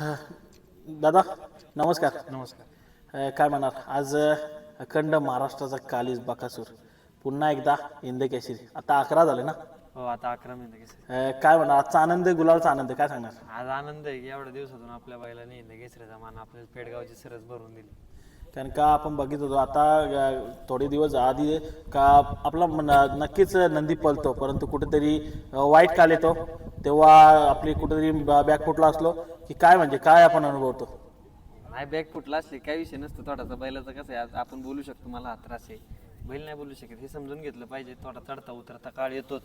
दादा नमस्कार. नमस्कार. अ, काय म्हणाल आज अ, अखंड महाराष्ट्राचा कालीज बकासूर. पुन्हा एकदा इंद केसरी. आता अकरा झाले ना? हो आता अकरा अ, काय म्हणणार? आजचा आनंद आहे, गुलालचा आनंद आहे, काय सांगणार? आज आनंद आहे की एवढ्या दिवसातून आपल्या बैलाने हिंद घेसऱ्याचा मान आपल्याला पेडगावची सरस भरून दिली. कारण का आपण बघित होतो आता अ, थोडे दिवस आधी का आपला न- नक्कीच नंदी पलतो परंतु कुठेतरी अ, वाईट काल येतो तेव्हा आपली कुठेतरी बॅक फुटला असलो की काय म्हणजे काय आपण अनुभवतो? नाही बॅग फुटला असले काही विषय नसतो थोडासा. बैलाचं कसं आहे आज आपण बोलू शकतो मला हा त्रास आहे. बैल नाही बोलू शकत हे समजून घेतलं पाहिजे. थोडा चढता उतरता काळ येतोच.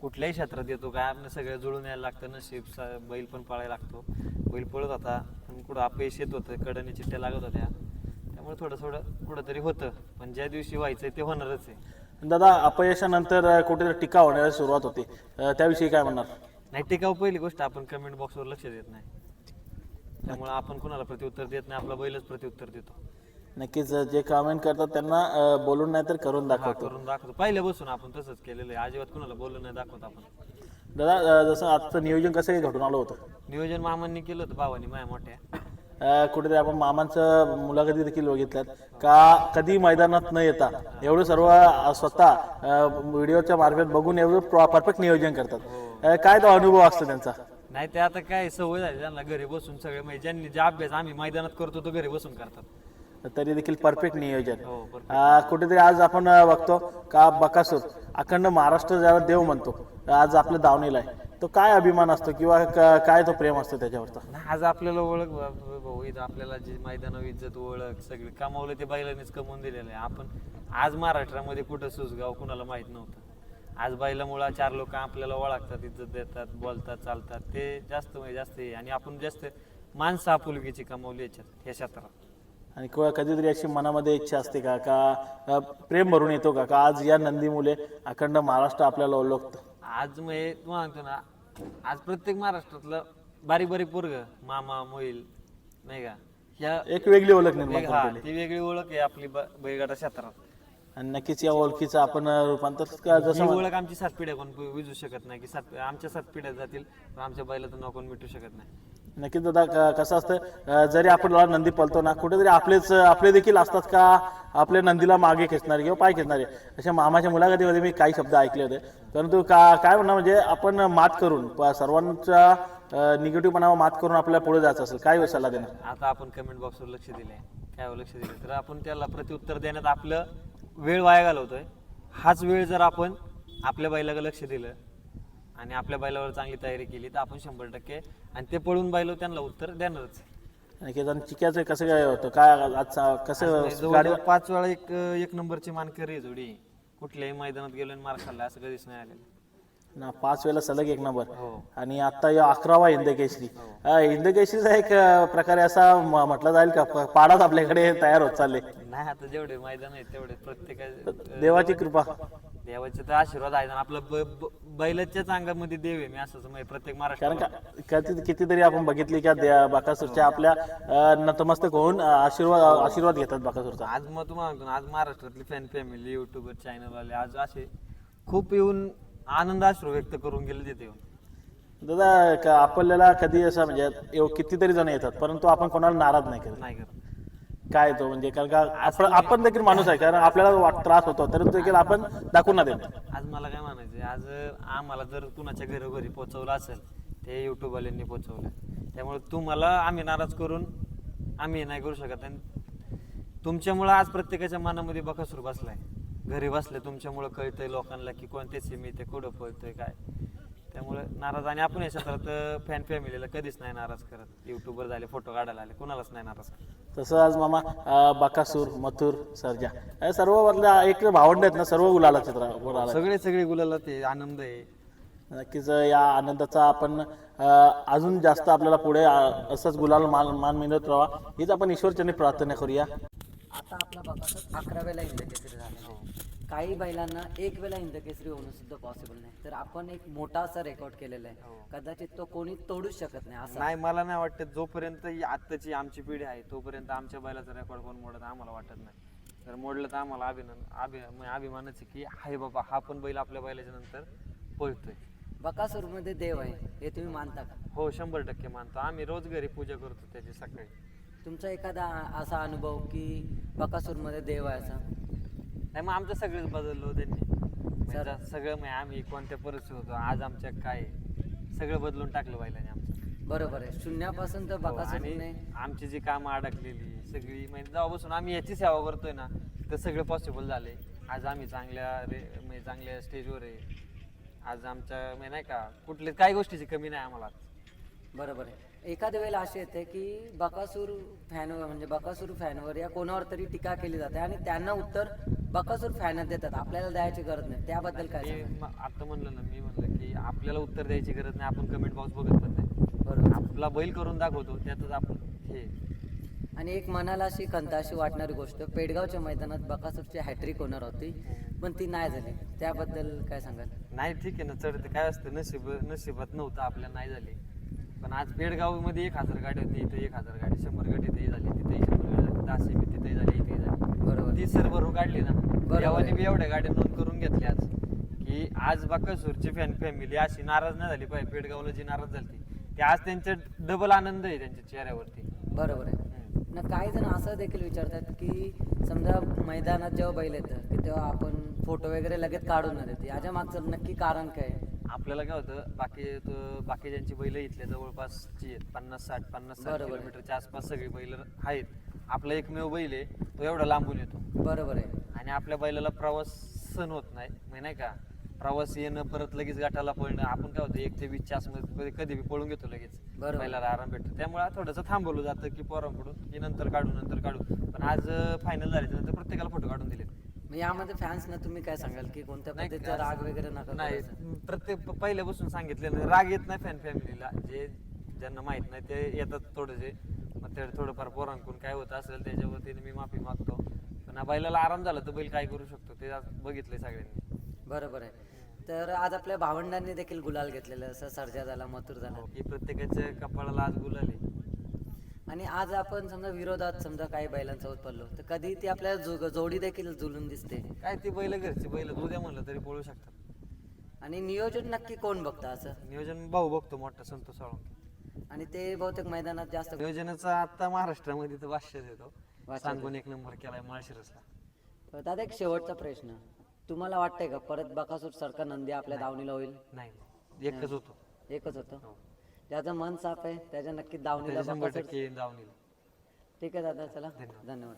कुठल्याही क्षेत्रात येतो काय आपलं सगळं जुळून यायला लागतं नशीब स- बैल पण पळायला लागतो. बैल पळत होता पण कुठं अपयश येत होतं कडणी चिट्ट्या लागत होत्या. त्यामुळे थोडं थोडं कुठंतरी होतं पण ज्या दिवशी व्हायचं ते होणारच आहे. दादा अपयशानंतर अ, कुठेतरी टीका होण्याची सुरुवात होते. अ, त्याविषयी काय म्हणणार? नाही टिकाऊ पहिली गोष्ट आपण कमेंट बॉक्सवर लक्ष देत नाही. त्यामुळे आपण कोणाला प्रत्युत्तर देत नाही आपला बैलच प्रत्युत्तर देतो. नक्कीच जे कमेंट करतात त्यांना अ, बोलून नाही तर करून हा दाखवतो. करून दाखवतो. पहिल्यापासून आपण तसंच केलेलं आहे. अजिबात कोणाला बोललं नाही दाखवत आपण. दादा अ, जसं आजचं नियोजन कसं काही घडून आलं होतं? नियोजन मामांनी केलं होतं भावानी माया मोठ्या. अ, कुठेतरी आपण मामांचं मुलाखती देखील बघितल्यात. का कधी मैदानात न येता एवढं सर्व अ, स्वतः व्हिडिओच्या मार्फत बघून एवढं परफेक्ट नियोजन करतात. अ, काय तो अनुभव असतो त्यांचा? नाही ते आता काय सवय झाली त्यांना घरी बसून सगळे. म्हणजे ज्यांनी जे अभ्यास आम्ही मैदानात करतो तो घरी बसून करतात. तरी देखील परफेक्ट नियोजन. हो अ, कुठेतरी आज आपण अ, बघतो का बकासूर अखंड महाराष्ट्र ज्याला देव म्हणतो आज आपल्या दावणीला आहे. तो काय अभिमान असतो किंवा क- काय तो प्रेम असतो त्याच्यावरचा? नाही, आज आपल्याला ओळख भाऊ इथं आपल्याला जे मैदानावर इज्जत ओळख सगळी कमावलं ते बैलानेच कमवून दिलेलं आहे. आपण आज महाराष्ट्रामध्ये कुठं सुसगाव कुणाला माहीत नव्हतं. आज बैलामुळं चार लोक आपल्याला ओळखतात इज्जत देतात बोलतात चालतात. ते जास्त म्हणजे जास्त हे आणि आपण जास्त माणसं आपुलकीची कमावली याच्यात या क्षेत्रात. आणि किंवा कधीतरी अशी मनामध्ये इच्छा असते का का अ, प्रेम भरून येतो का का आज या नंदी मुले अखंड महाराष्ट्र आपल्याला ओळखतं? आज हे तुम्हाला म्हणतो ना आज प्रत्येक महाराष्ट्रातलं बारीक बारीक पोरग मामा मोईल नाही का? ह्या एक वेगळी ओळख निर्माण वेग- हा, ती वेगळी ओळख आहे आपली ब- बैलगाडा क्षेत्रात. आणि नक्कीच या ओळखीचं आपण रूपांतर का ही जसं ओळख आमची सात पिढ्या कोण विजू शकत नाही की सात आमच्या सात पिढ्या जातील पण आमच्या बैलाचं नाव कोण मिटू शकत नाही. नक्कीच दादा क- कसं असतं अ, जरी आपण लहान नंदी पळतो ना कुठेतरी आपलेच आपले देखील असतात का आपल्या नंदीला मागे खेचणारे किंवा पाय खेचणारे? अशा मामाच्या मुलाखतीमध्ये मी काही शब्द ऐकले होते. परंतु का काय म्हणणं म्हणजे आपण मात करून प- सर्वांच्या निगेटिव्हपणावर मात करून आपल्याला पुढे जायचं असेल काय सल्ला देणार? आता आपण कमेंट बॉक्सवर लक्ष दिलंय. काय लक्ष दिलं तर आपण त्याला प्रत्युत्तर देण्यात आपलं वेळ वाया घालवतोय. हाच वेळ जर आपण आपल्या बैलाला लक्ष दिलं आणि आपल्या बैलावर चांगली तयारी केली तर आपण शंभर टक्के आणि ते पळून बैल त्यांना उत्तर देणारच. आणि चिक्याचं कसं काय होतं? काय आज कसं गाडी पाच वेळा एक एक नंबरची मानकरी आहे जोडी. कुठल्याही मैदानात गेलो आणि मार खाल्ला असं कधीच नाही आलेलं. ना पाच वेळेला सलग एक नंबर. हो. आणि आता या अकरावा हिंद केसरी अ, हिंद केसरीचा एक प्रकारे असा म्हटलं जाईल का पाडाच आपल्याकडे तयार होत चालले. नाही आता जेवढे मैदान आहेत तेवढे प्रत्येका देवाची कृपा. देवाचे तर आशीर्वाद आणि आपलं बैलाच्याच अंगामध्ये देव आहे मी असं समज प्रत्येक महाराष्ट्र कारण का किती कितीतरी आपण बघितली का बाकासूरच्या आपल्या नतमस्तक होऊन आशीर्वाद आशीर्वाद घेतात बाकासूरचा. आज मग तुम्हाला आज महाराष्ट्रातली फॅन फॅमिली युट्यूबर चॅनलवाले आज असे खूप येऊन आनंद अश्रू व्यक्त करून गेले तिथे येऊन. दादा का आपल्याला कधी असं म्हणजे एव- कितीतरी जण येतात परंतु आपण कोणाला नाराज नाही करत. नाही करत. काय तो म्हणजे कारण का आपण आपण देखील माणूस आहे कारण आपल्याला वाट- त्रास होतो तरी देखील आपण दाखवून नाही देत. आज मला काय म्हणायचं आज आम्हाला जर कुणाच्या घरोघरी पोहोचवलं असेल ते युट्यूबवाल्यांनी पोहोचवलं त्यामुळे तुम्हाला आम्ही नाराज करून आम्ही हे नाही करू शकत. आणि तुमच्यामुळं आज प्रत्येकाच्या मनामध्ये बकासूर बसलाय. घरी बसले तुमच्यामुळं कळतंय लोकांना की कोणते सिमी ते कुठं पळतंय काय? त्यामुळे नाराज आणि आपण या क्षेत्रात फॅन फॅमिलीला कधीच नाही नाराज करत. युट्यूबवर झाले फोटो काढायला आले कुणालाच नाही नाराज करत. तसं आज मामा अ, बकासूर मथुर सर्जा हे सर्व वरल्या एक भावंड आहेत ना सर्व गुलाला चित्र गुलाला सगळे सगळे गुलाला ते आनंद आहे. नक्कीच या आनंदाचा आपण अ, अजून जास्त आपल्याला पुढे अ, असंच गुलाल मान मान मिळत राहा हीच आपण ईश्वरचरणी प्रार्थना करूया. आता आपला बघा अकरा वेळा हिंदकेसरी झाले? काही बैलांना एक वेळा हिंदकेसरी होणं सुद्धा पॉसिबल नाही. तर आपण एक मोठा असा रेकॉर्ड केलेला आहे. कदाचित तो कोणी तोडूच शकत नाही असं. नाही मला नाही वाटत जोपर्यंत ही आत्ताची आमची पिढी आहे तोपर्यंत आमच्या बैलाचा रेकॉर्ड कोण मोडत आम्हाला वाटत नाही. जर मोडलं तर आम्हाला अभिनंदन अभि म्हणजे अभिमानच आहे की हाय बाबा हा पण बैल आपल्या बैलाच्या नंतर पळतोय बकासूरमध्ये देव आहे हे तुम्ही मानता का? हो शंभर टक्के मानतो. आम्ही रोज घरी पूजा करतो त्याची सकाळी. तुमचा एखादा असा अनुभव की बकासूरमध्ये देव आहे असा? नाही मग आमचं सगळंच बदललो त्यांनी. म्हणजे सगळं म्हणजे आम्ही कोणत्या परिस्थितीत होतो आज आमच्या काय आहे, सगळं बदलून टाकलं बैलाने आमचं. बरोबर आहे. शून्यापासून तर हो, आणि बकासूरने आमची जी कामं अडकलेली सगळी म्हणजे जेव्हापासून आम्ही याची सेवा करतोय ना तर सगळं पॉसिबल झाले. आज आम्ही चांगल्या रे म्हणजे चांगल्या स्टेजवर आहे. आज आमच्या म्हणजे नाही का कुठली काही गोष्टीची कमी नाही आम्हाला बरोबर आहे. एखाद्या वेळेला असे येते की बकासूर फॅनवर म्हणजे बकासूर फॅनवर या कोणावर तरी टीका केली जाते आणि त्यांना उत्तर बकासूर फॅनच देतात. आपल्याला द्यायची गरज नाही. त्याबद्दल काय मी सांगाल? म- आता म्हणलं ना मी म्हणलं की आपल्याला उत्तर द्यायची गरज नाही आपण कमेंट बॉक्स बघत पण नाही. बरोबर. आपला बैल करून दाखवतो त्यातच आपण हे. आणि एक मनाला अशी खंत अशी वाटणारी गोष्ट पेडगावच्या मैदानात बकासूरची हॅट्रिक होणार होती पण ती नाही झाली. त्याबद्दल काय सांगाल? नाही ठीक आहे ना चढते काय असतं नशीब नशिबात नव्हतं आपल्या नाही झाली. पण आज पेडगावमध्ये एक हजार गाडी होती इथे एक हजार गाडी शंभर गाडी तिथेही झाली तिथेही शंभर गाडी झाली दहाशे बी तिथेही झाली इथेही झाली. बरोबर. ती सर भरून काढली ना बरोबर. देवाने. बी एवढ्या गाड्या नोंद करून घेतल्या आज. की आज बाकासूरची फॅन फॅमिली अशी नाराज नाही झाली. पाहिजे पेडगावला जी नाराज झाली ती. आज त्यांच्या डबल आनंद आहे त्यांच्या चेहऱ्यावरती. बरोबर आहे. ना काही जण असं देखील विचारतात की समजा मैदानात जेव्हा बैल येतं की तेव्हा आपण फोटो वगैरे लगेच काढून न देते याच्या मागचं नक्की कारण काय आहे? आपल्याला काय होतं बाकी तो- बाकी ज्यांची बैल इथल्या जवळपासची आहेत पन्नास साठ पन्नास साठ बरोबर आहे. किलोमीटरच्या आसपास सगळी बैल आहेत. आपला एकमेव बैल आहे तो एवढा लांबून येतो. बरोबर आहे. आणि आपल्या बैलाला प्रवास सहन होत नाही म्हणजे नाही का? प्रवास येणं परत लगेच गाठाला पळणं आपण काय होतं एक ते वीसच्या आसमध्ये कधी बी पळून घेतो लगेच. बरोबर. बैलाला आराम भेटतो. त्यामुळे थोडंसं थांबवलं जातं की पोरांकडून की नंतर काढू नंतर काढू. पण आज फायनल झाल्याच्यानंतर प्रत्येकाला फोटो काढून दिले मग यामध्ये फॅन्सना तुम्ही काय सांगाल की कोणत्या नाही पद्धतीचा? राग वगैरे नका नाही करायचा? प्रत्येक पहिल्यापासून सांगितलेलं राग येत नाही फॅन फॅमिलीला जे ज्यांना माहीत नाही ते येतात थोडेसे. मग ते थोडंफार पोरांकडून काय होत असेल त्याच्या वतीने मी माफी मागतो. हा बैलाला आराम झाला तर बैल काय करू शकतो? ते आज बघितलंय सगळ्यांनी. बरोबर आहे. तर आज आपल्या भावंडांनी देखील गुलाल घेतलेलं असं सर्जा झाला मथुर झाला. की प्रत्येकाच्या कपाळाला आज गुलाल आहे. आणि आज आपण समजा विरोधात समजा काही बैलांसोबत पडलो तर कधी ती आपल्याला जो- जोडी देखील जुलून दिसते? काय ती बैल घरची बैल उद्या म्हणलं तरी पळू शकतात. आणि नियोजन नक्की कोण बघतं असं? नियोजन भाऊ बघतो मोठा संतोष साळुंके आणि ते बहुतेक मैदानात जास्त नियोजनाचा आता महाराष्ट्रामध्ये तर भाष्य देतो. सांगून एक नंबर केलाय माळशिरसला. दादा एक शेवटचा प्रश्न. तुम्हाला वाटतंय का परत बकासूर सारखा नंदी आपल्या दावणीला होईल? नाही एकच होतो. एकच होतं? हो. ज्याचं मन साफ आहे त्याच्या नक्की दावणीला शंभर बकासूर टक्के ठीक आहे दादा चला. धन्यवाद. धन्यवाद.